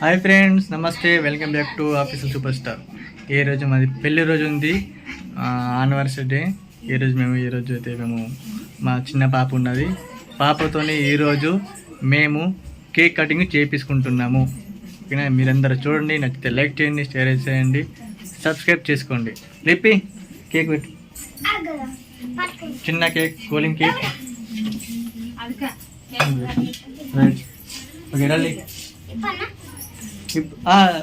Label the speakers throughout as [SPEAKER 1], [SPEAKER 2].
[SPEAKER 1] Hi friends నమస్తే welcome back to official super star. ఈ రోజు మాది పెళ్ళి రోజు ఉంది. Anniversary day. ఈ రోజు మేము ఈ రోజు అయితే మేము మా చిన్న పాప ఉన్నది. పాపతోని ఈరోజు మేము కేక్ కటింగ్ చేపించుకుంటున్నాము. ఓకేనా? మీరందరూ చూడండి నచ్చితే లైక్ చేయండి షేర్ చేయండి సబ్స్క్రైబ్ చేసుకోండి. లిపి కేక్ పెట్టు. చిన్న cake cooling cake. Right. Okay రండి.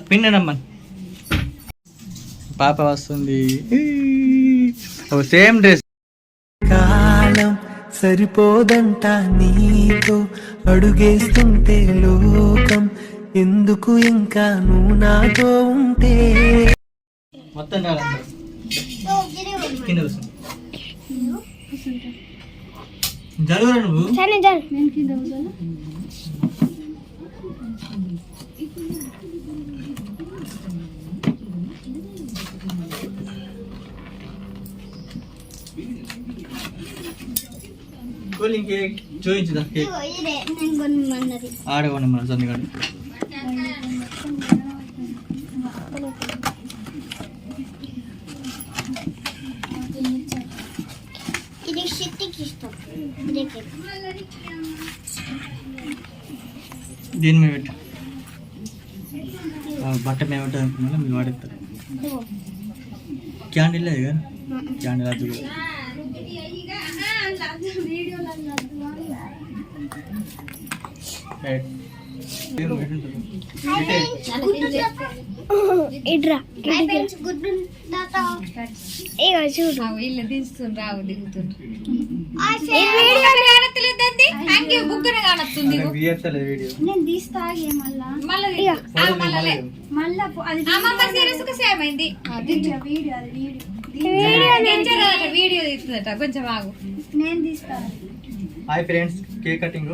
[SPEAKER 1] పిన్నడమ్మా పాప వస్తుంది. Same dress.
[SPEAKER 2] కాలం సరిపోదంట నీతో అడుగేస్తుంటే లోకం ఎందుకు ఇంకా నువ్వు నాతో ఉంటే?
[SPEAKER 1] మొత్తం. జరుగురా నువ్వు? కూలింగ్ కేక్ చూపించుదా కేక్ ఆడకుండా మన సందిగాడు
[SPEAKER 3] ఇది షిట్టికి ఇష్టం.
[SPEAKER 1] దీని మీద పెట్టు బట్ట మీద పెట్టు అనుకున్నా మీరు వాడేస్తారు. క్యాండిల్ లేదు కదా క్యాండిల్ అది కూడా.
[SPEAKER 4] వీళ్ళు తీస్తుండ్రు రావు దిగుతుండ్రు బుగ్గన
[SPEAKER 3] నేను తీస్తా మళ్ళా? అది వీడియో అది వీడియో.
[SPEAKER 4] వీడియో తీస్తుందట కొంచెం ఆగు
[SPEAKER 3] నేను తీస్తా
[SPEAKER 1] హాయ్ ఫ్రెండ్స్ కేక్ కటింగ్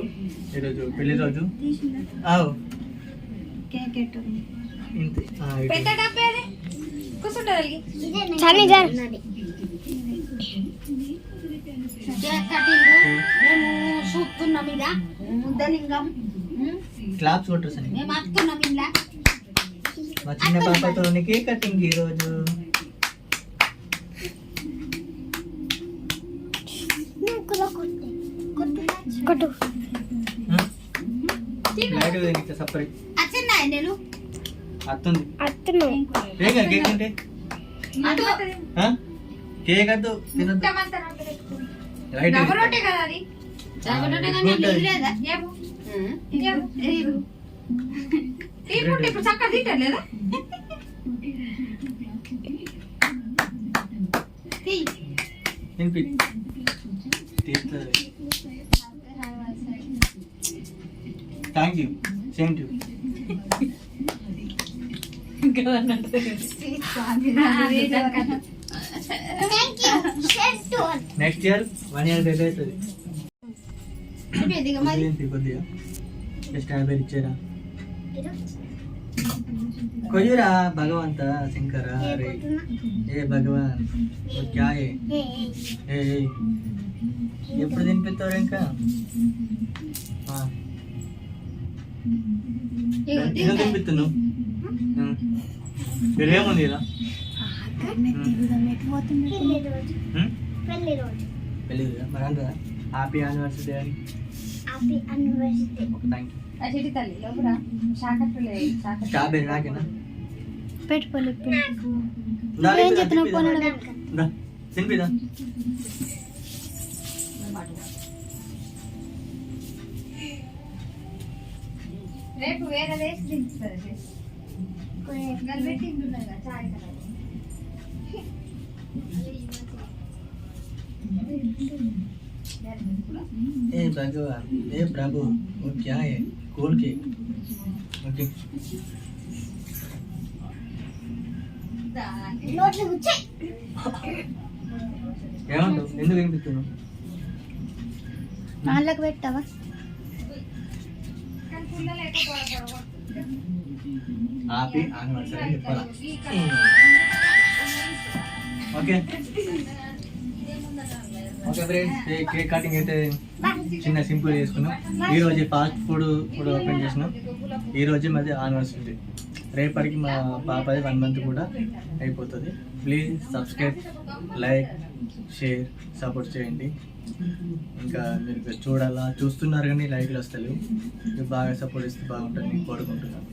[SPEAKER 1] ఈరోజు పెళ్ళి రోజు.
[SPEAKER 3] తీసిందా
[SPEAKER 1] ఆవు.
[SPEAKER 3] కేక్ ఎట్టుంది
[SPEAKER 1] ఇంతే ఆ, ఇటు.
[SPEAKER 4] పెద్ద డబ్బేది కూర్చుంటుంది
[SPEAKER 3] చని జరున్నది కేక్ కటింగ్ మేము చూస్తున్నాం ఇలా ముద్దలింగం
[SPEAKER 1] క్లాప్స్ కొట్టరు
[SPEAKER 3] మేము అత్తున్నాం ఇలా.
[SPEAKER 1] మా చిన్న కేక్ కటింగ్ ఈరోజు.
[SPEAKER 3] కొట్టు.
[SPEAKER 1] లైట్ తగ్గితే సపరేట్
[SPEAKER 3] అచ్చన్నాయి నేను
[SPEAKER 1] అత్తుంది.
[SPEAKER 3] అత్తను.
[SPEAKER 1] కేక్ కేక్ అంటే? కేక్ వద్దు తినద్దు. లైట్
[SPEAKER 4] డబరోటే కదా అది.
[SPEAKER 3] లేదా?
[SPEAKER 4] ఏమో. ఏమో. తీసుకుంటే ఇప్పుడు చక్కగా తింటలేదా
[SPEAKER 1] తినిపి. Thank
[SPEAKER 3] you same to
[SPEAKER 1] next year one year baby అవుతుంది. కొద్దిగా యాభై ఇచ్చారా? కొయ్యరా భగవంత శంకర రే. ఏ భగవాన్ క్యా ఏ. ఎప్పుడు తినిపిస్తారు ఇంకా? తినిపిస్తున్నావు? ఏముంది ఇలా? పెళ్ళి మరి అంటారా హ్యాపీ యానివర్సరీ అని.
[SPEAKER 3] హ్యాపీ అనివర్సరీ
[SPEAKER 1] థ్యాంక్ యూ
[SPEAKER 4] ఆ చెట్టు తల్లి లోపల శాఖట్లు లేదు శాఖ
[SPEAKER 1] స్ట్రాబెర్రీ నాకేనా?
[SPEAKER 3] పెట్టుకోలే
[SPEAKER 1] దా,
[SPEAKER 3] ఏం
[SPEAKER 1] తినిపిదా,
[SPEAKER 3] చెప్తున్నావు
[SPEAKER 1] తినిపిదా.
[SPEAKER 3] కొనడం
[SPEAKER 1] దా, తినిపిదా
[SPEAKER 4] రేపు వేరే వేసి దించుతుంది గల్బెట్టి ఉన్నదా చాయ్ కదా
[SPEAKER 1] ए भगवान ए प्रभु वो क्या है खोल के ओके
[SPEAKER 3] నోట్లు గుచ్చే
[SPEAKER 1] ఏమంటావు ఎందుకు వినిపిస్తున్నావు
[SPEAKER 3] నాళ్ళకు పెట్టావా?
[SPEAKER 4] కానీ
[SPEAKER 1] okay. Okay friends cake cutting అయితే చిన్న సింపుల్ చేసుకున్నాం. ఈ రోజు ఫాస్ట్ ఫుడ్ కూడా ఓపెన్ చేసినాం. ఈ రోజు మాది ఆనివర్సరీ రేపటికి మా పాపది వన్ మంత్ కూడా అయిపోతుంది. Please subscribe like share support చేయండి. ఇంకా మీరు చూడాలా చూస్తున్నారు కానీ లైక్లు వస్తలేవు బాగా సపోర్ట్ ఇస్తే బాగుంటుంది కోరుకుంటున్నాను.